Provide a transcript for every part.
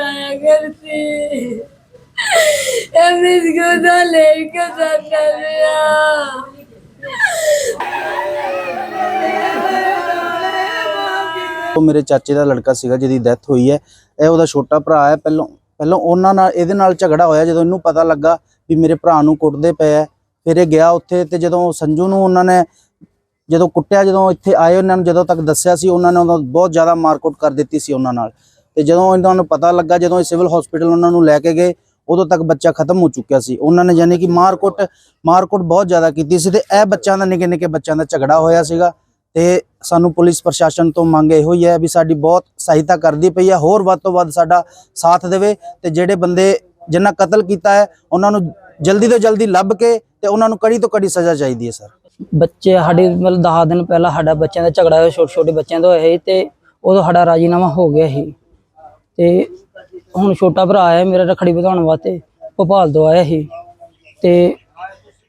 बताया करती अभी इसको तो लेके जाता गया ਉਹ ਮੇਰੇ ਚਾਚੇ ਦਾ ਲੜਕਾ ਸੀਗਾ ਜਿਹਦੀ ਡੈਥ ਹੋਈ ਹੈ ਇਹ ਉਹਦਾ ਛੋਟਾ ਭਰਾ ਹੈ ਪਹਿਲਾਂ ਪਹਿਲਾਂ ਉਹਨਾਂ ਨਾਲ ਇਹਦੇ ਨਾਲ ਝਗੜਾ ਹੋਇਆ ਜਦੋਂ ਇਹਨੂੰ ਪਤਾ ਲੱਗਾ ਵੀ ਮੇਰੇ ਭਰਾ ਨੂੰ ਕੁੱਟਦੇ ਪਏ ਆ ਫਿਰ ਇਹ ਗਿਆ ਉੱਥੇ ਤੇ ਜਦੋਂ ਸੰਜੂ ਨੂੰ ਉਹਨਾਂ ਨੇ ਜਦੋਂ ਕੁੱਟਿਆ ਜਦੋਂ ਇੱਥੇ ਆਏ ਉਹਨਾਂ ਨੂੰ ਜਦੋਂ ਤੱਕ ਦੱਸਿਆ ਸੀ ਉਹਨਾਂ ਨੇ ਉਹਨਾਂ ਨੂੰ ਬਹੁਤ ਜ਼ਿਆਦਾ ਮਾਰਕੁੱਟ ਕਰ ਦਿੱਤੀ ਸੀ ਉਹਨਾਂ ਨਾਲ ਤੇ ਜਦੋਂ ਇਹਨਾਂ ਨੂੰ ਪਤਾ ਲੱਗਾ, ਜਦੋਂ ਇਹ ਸਿਵਲ ਹਸਪੀਟਲ ਉਹਨਾਂ ਨੂੰ ਲੈ ਕੇ ਗਏ, ਉਦੋਂ ਤੱਕ ਬੱਚਾ ਖਤਮ ਹੋ ਚੁੱਕਿਆ ਸੀ। ਉਹਨਾਂ ਨੇ ਯਾਨੀ ਕਿ ਮਾਰਕੁੱਟ ਮਾਰਕੁੱਟ ਬਹੁਤ ਜ਼ਿਆਦਾ ਕੀਤੀ ਸੀ ਤੇ ਇਹ ਬੱਚਿਆਂ ਦਾ ਨਿੱਕੇ ਨਿੱਕੇ ਬੱਚਿਆਂ ਦਾ ਝਗੜਾ ਹੋਇਆ ਸੀਗਾ ਤੇ ਸਾਨੂੰ ਪੁਲਿਸ ਪ੍ਰਸ਼ਾਸਨ ਤੋਂ ਮੰਗ ਇਹੋ ਹੀ ਹੈ ਵੀ ਸਾਡੀ ਬਹੁਤ ਸਹਾਇਤਾ ਕਰਦੀ ਪਈ ਹੈ, ਹੋਰ ਵੱਧ ਤੋਂ ਵੱਧ ਸਾਡਾ ਸਾਥ ਦੇਵੇ ਤੇ ਜਿਹੜੇ ਬੰਦੇ ਜਿਨ੍ਹਾਂ ਕਤਲ ਕੀਤਾ ਹੈ, ਉਹਨਾਂ ਨੂੰ ਜਲਦੀ ਤੋਂ ਜਲਦੀ ਲੱਭ ਕੇ ਤੇ ਉਹਨਾਂ ਨੂੰ ਕੜੀ ਤੋਂ ਕੜੀ ਸਜ਼ਾ ਚਾਹੀਦੀ ਹੈ, ਸਰ। ਬੱਚੇ ਸਾਡੇ ਮਤਲਬ 10 ਦਿਨ ਪਹਿਲਾਂ ਸਾਡਾ ਬੱਚਿਆਂ ਦਾ ਝਗੜਾ ਹੋਇਆ ਛੋਟੇ ਛੋਟੇ ਬੱਚਿਆਂ ਦਾ ਹੋਇਆ ਸੀ ਤੇ ਉਦੋਂ ਸਾਡਾ ਰਾਜੀਨਾਮਾ ਹੋ ਗਿਆ ਸੀ। ਤੇ ਹੁਣ ਛੋਟਾ ਭਰਾ ਆਇਆ ਮੇਰਾ ਰਖੜੀ ਵਧਾਉਣ ਵਾਸਤੇ ਭੋਪਾਲ ਤੋਂ ਆਇਆ ਸੀ ਤੇ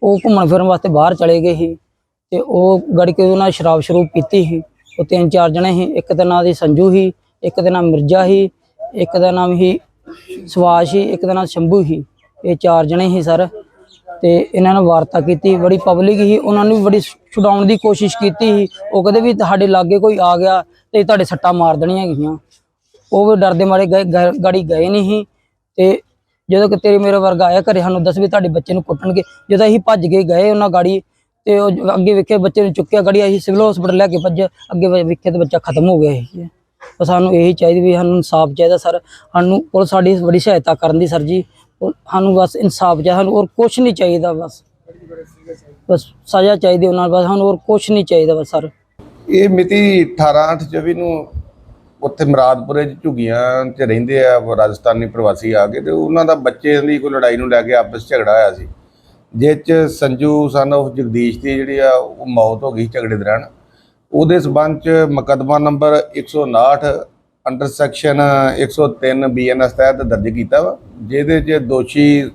ਉਹ ਘੁੰਮਣ ਫਿਰਨ ਵਾਸਤੇ ਬਾਹਰ ਚਲੇ ਗਏ ਸੀ ਤੇ ਉਹ ਗੜੀ ਕੇ ਉਹਨਾਂ ਸ਼ਰਾਬ ਸ਼ਰੂਬ ਪੀਤੀ ਸੀ। ਉਹ ਤਿੰਨ ਚਾਰ ਜਣੇ ਸੀ, ਇੱਕ ਦਾ ਨਾਂ ਦੀ ਸੰਜੂ ਸੀ, ਇੱਕ ਦਾ ਨਾਮ ਮਿਰਜ਼ਾ ਸੀ, ਇੱਕ ਦਾ ਨਾਮ ਸੀ ਸਵਾਸ਼ ਸੀ, ਇੱਕ ਦਾ ਨਾਮ ਸ਼ੰਭੂ ਸੀ। ਇਹ ਚਾਰ ਜਣੇ ਸੀ ਸਰ ਤੇ ਇਹਨਾਂ ਨੇ ਵਾਰਤਾ ਕੀਤੀ, ਬੜੀ ਪਬਲਿਕ ਹੀ ਉਹਨਾਂ ਨੂੰ ਵੀ ਬੜੀ ਛੁਡਾਉਣ ਦੀ ਕੋਸ਼ਿਸ਼ ਕੀਤੀ ਸੀ। ਉਹ ਕਹਿੰਦੇ ਵੀ ਤੁਹਾਡੇ ਲਾਗੇ ਕੋਈ ਆ ਗਿਆ ਤੇ ਤੁਹਾਡੇ ਸੱਟਾਂ ਮਾਰ ਦੇਣੀਆਂ ਹੈਗੀਆਂ। ਉਹ ਵੀ ਡਰਦੇ ਮਾਰੇ ਗਏ ਗਾੜੀ ਗਏ ਨਹੀਂ ਸੀ। ਤੇ ਜਦੋਂ ਕਿ ਤੇਰੇ ਮੇਰੇ ਵਰਗਾ ਆਇਆ ਘਰੇ, ਸਾਨੂੰ ਦੱਸ ਵੀ ਤੁਹਾਡੇ ਬੱਚੇ ਨੂੰ ਕੁੱਟਣਗੇ। ਜਦੋਂ ਅਸੀਂ ਭੱਜ ਕੇ ਗਏ ਉਹਨਾਂ ਗਾੜੀ, ਤੇ ਉਹ ਅੱਗੇ ਵੇਖੇ ਬੱਚੇ ਨੂੰ ਚੁੱਕਿਆ ਗਾੜੀ, ਅਸੀਂ ਸਿਵਲ ਹਸਪੀਟਲ ਲੈ ਕੇ ਭੱਜੇ, ਅੱਗੇ ਵੇਖੇ ਤੇ ਬੱਚਾ ਖਤਮ ਹੋ ਗਿਆ ਸੀ। ਤਾਂ ਸਾਨੂੰ ਇਹੀ ਚਾਹੀਦੀ ਵੀ ਸਾਨੂੰ ਇਨਸਾਫ ਚਾਹੀਦਾ ਸਰ। ਸਾਨੂੰ ਪੁਲਿਸ ਸਾਡੀ ਬੜੀ ਸਹਾਇਤਾ ਕਰਨ ਦੀ ਸਰ ਜੀ। ਸਾਨੂੰ ਬਸ ਇਨਸਾਫ ਚਾਹੀਦਾ, ਸਾਨੂੰ ਹੋਰ ਕੁਝ ਨਹੀਂ ਚਾਹੀਦਾ ਬਸ। ਬਸ ਸਜ਼ਾ ਚਾਹੀਦੀ ਉਹਨਾਂ ਨੂੰ, ਬਸ ਸਾਨੂੰ ਹੋਰ ਕੁਝ ਨਹੀਂ ਚਾਹੀਦਾ ਬਸ ਸਰ। ਇਹ ਮਿਤੀ 18/8/24 ਨੂੰ ਉੱਥੇ ਮਰਾਦਪੁਰੇ ਚ ਝੁਗੀਆਂ ਚ ਰਹਿੰਦੇ ਆ ਰਾਜਸਥਾਨੀ ਪ੍ਰਵਾਸੀ ਆ ਕੇ ਤੇ ਉਹਨਾਂ ਦਾ ਬੱਚੇ ਦੀ ਕੋਈ ਲੜਾਈ ਨੂੰ ਲੈ ਕੇ ਆਪਸ ਝਗੜਾ ਹੋਇਆ ਸੀ। ਜਿਸ ਚ ਸੰਜੂ ਸਨ of ਜਗਦੀਸ਼ ਦੀ ਜਿਹੜੀ ਆ, ਉਹ ਮੌਤ ਹੋ ਗਈ ਝਗੜੇ ਦੌਰਾਨ। ਉਹਦੇ ਸਬੰਧ ਚ ਮੁਕੱਦਮਾ ਨੰਬਰ 159 ਅੰਡਰ ਸੈਕਸ਼ਨ 103 ਬੀਐਨਐਸ ਤਹਿਤ ਦਰਜ ਕੀਤਾ ਵਾ, ਜਿਹਦੇ ਚ ਦੋਸ਼ੀ,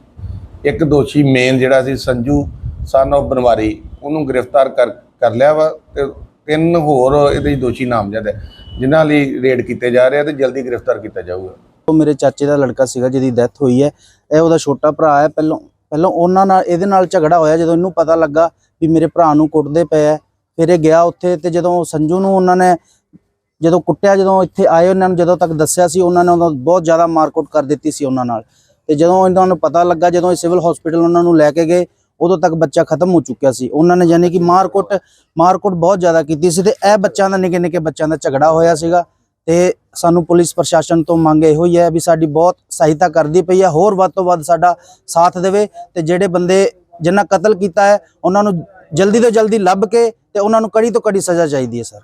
ਇੱਕ ਦੋਸ਼ੀ ਮੇਨ ਜਿਹੜਾ ਸੀ ਸੰਜੂ ਸਨ of ਬਨਵਾਰੀ, ਉਹਨੂੰ ਗ੍ਰਿਫਤਾਰ ਕਰ ਕਰ ਲਿਆ ਵਾ ਤੇ ਤਿੰਨ ਹੋਰ ਇਹਦੇ ਦੋਸ਼ੀ ਨਾਮਜ਼ਦ ਹੈ, ਜਿਨ੍ਹਾਂ ਲਈ ਰੇਡ ਕੀਤੇ ਜਾ ਰਹੇ ਆ ਤੇ ਜਲਦੀ ਗ੍ਰਿਫਤਾਰ ਕੀਤਾ ਜਾਊਗਾ। ਉਹ ਮੇਰੇ ਚਾਚੇ ਦਾ ਲੜਕਾ ਸੀਗਾ ਜਿਹਦੀ ਡੈਥ ਹੋਈ ਹੈ। ਇਹ ਉਹਦਾ ਛੋਟਾ ਭਰਾ ਹੈ। ਪਹਿਲਾਂ ਪਹਿਲਾਂ ਉਹਨਾਂ ਨਾਲ ਇਹਦੇ ਨਾਲ ਝਗੜਾ ਹੋਇਆ ਜਦੋਂ ਇਹਨੂੰ ਪਤਾ ਲੱਗਾ ਵੀ ਮੇਰੇ ਭਰਾ ਨੂੰ ਕੁੱਟਦੇ ਪਏ ਆ। ਫਿਰ ਇਹ ਗਿਆ ਉੱਥੇ ਤੇ ਜਦੋਂ ਸੰਜੂ ਨੂੰ ਉਹਨਾਂ ਨੇ ਜਦੋਂ ਕੁੱਟਿਆ, ਜਦੋਂ ਇੱਥੇ ਆਏ ਉਹਨਾਂ ਨੂੰ ਜਦੋਂ ਤੱਕ ਦੱਸਿਆ ਸੀ, ਉਹਨਾਂ ਨੇ ਉਹਨਾਂ ਬਹੁਤ ਜ਼ਿਆਦਾ ਮਾਰਕੁੱਟ ਕਰ ਦਿੱਤੀ ਸੀ ਉਹਨਾਂ ਨਾਲ। ਤੇ ਜਦੋਂ ਇਹਨਾਂ ਨੂੰ ਪਤਾ ਲੱਗਾ, ਜਦੋਂ ਇਹ ਸਿਵਲ ਹਸਪੀਟਲ ਉਹਨਾਂ ਨੂੰ ਲੈ ਕੇ ਗਏ ਉਦੋਂ ਤੱਕ ਬੱਚਾ ਖਤਮ ਹੋ ਚੁੱਕਿਆ ਸੀ। ਉਹਨਾਂ ਨੇ ਯਾਨੀ ਕਿ ਮਾਰਕੁੱਟ ਮਾਰਕੁੱਟ ਬਹੁਤ ਜ਼ਿਆਦਾ ਕੀਤੀ ਸੀ ਤੇ ਇਹ ਬੱਚਿਆਂ ਦਾ ਨਿੱਕੇ ਨਿੱਕੇ ਬੱਚਿਆਂ ਦਾ ਝਗੜਾ ਹੋਇਆ ਸੀਗਾ ਤੇ ਸਾਨੂੰ ਪੁਲਿਸ ਪ੍ਰਸ਼ਾਸਨ ਤੋਂ ਮੰਗ ਇਹੋ ਹੀ ਹੈ ਵੀ ਸਾਡੀ ਬਹੁਤ ਸਹਾਇਤਾ ਕਰਦੀ ਪਈ ਹੈ ਹੋਰ ਵੱਧ ਤੋਂ ਵੱਧ ਸਾਡਾ ਸਾਥ ਦੇਵੇ ਤੇ ਜਿਹੜੇ ਬੰਦੇ ਜਿਨ੍ਹਾਂ ਕਤਲ ਕੀਤਾ ਹੈ, ਉਹਨਾਂ ਨੂੰ ਜਲਦੀ ਤੋਂ ਜਲਦੀ ਲੱਭ ਕੇ ਤੇ ਉਹਨਾਂ ਨੂੰ ਕੜੀ ਤੋਂ ਕੜੀ ਸਜ਼ਾ ਚਾਹੀਦੀ ਹੈ, ਸਰ।